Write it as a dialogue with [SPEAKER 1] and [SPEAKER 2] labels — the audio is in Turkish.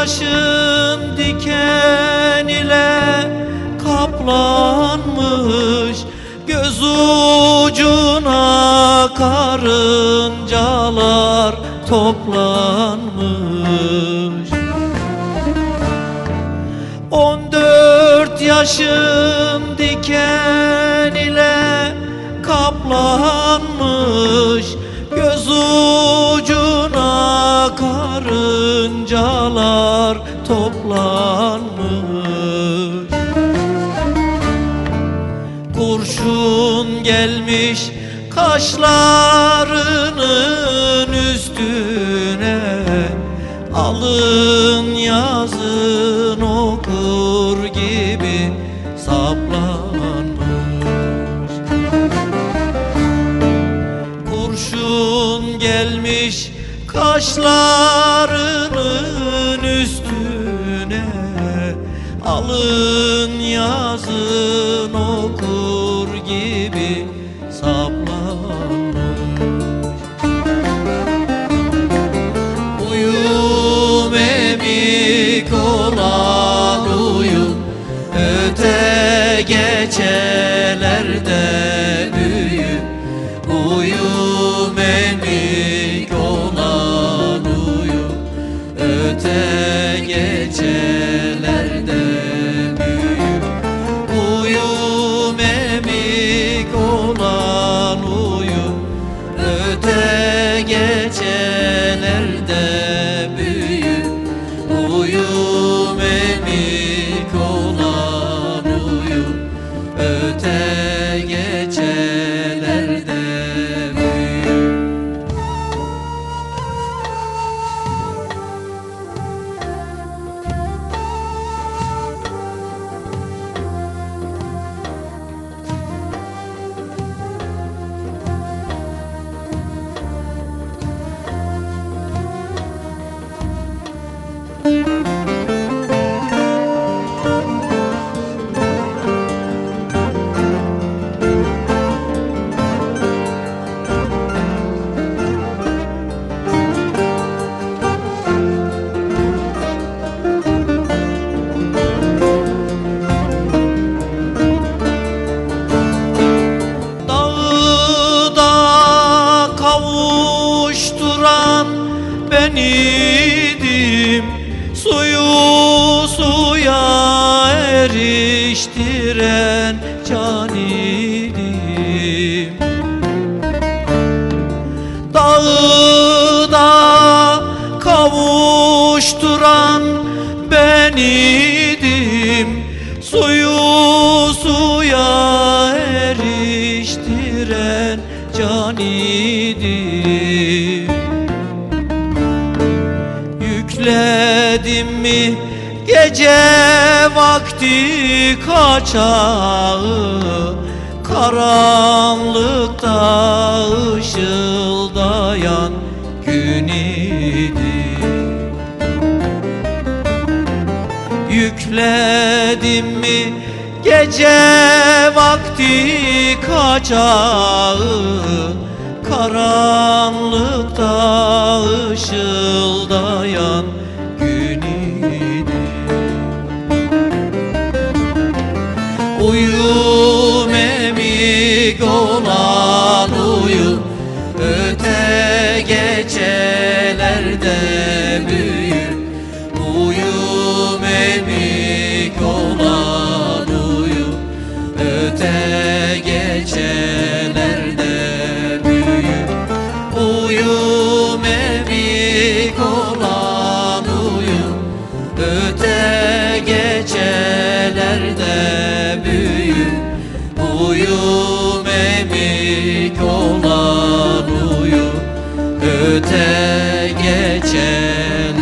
[SPEAKER 1] yaşım diken ile kaplanmış Göz ucuna karıncalar toplanmış. On dört yaşım diken ile kaplanmış Göz ucuna karıncalar toplanmış. Kurşun gelmiş kaşlarının üstüne. Alın yazın okur gibi saplanmış. Kurşun gelmiş kaşlarının üstüne Alın yazın okur gibi saplanmış. Uyum emik Öte gecelerde mountain. Ben idim. Suyu suya eriştiren can idim. Dağı da kavuşturan ben idim. Suyu suya eriştiren can idim Yükledim mi? Gece vakti kaçağı Karanlıkta ışıldayan gün idi. Yükledim mi? Gece vakti kaçağı Karanlıkta ışıldayan emik olan uyum Öte gecelerde büyür Uyum emik olan uyum Öte gecelerde büyür Uyum emik olan uyum Öte gecelerde büyür Uyum kemik olan öte geçenlerde